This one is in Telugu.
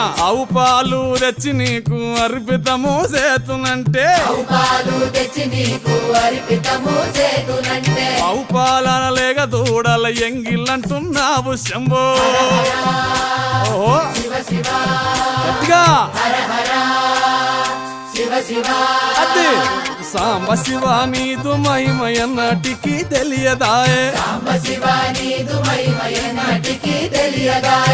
ఆవు పాలు తెచ్చి నీకు అర్పితము చేతునంటే పాలు ఆవు పాలన లేక దూడల ఎంగిల్లంటున్నావు శంభో. గట్టిగా. అదే. సాంబ శివ నీదు మహిమయన్నటికి తెలియదాయే. నాటికి తెలియదాయే.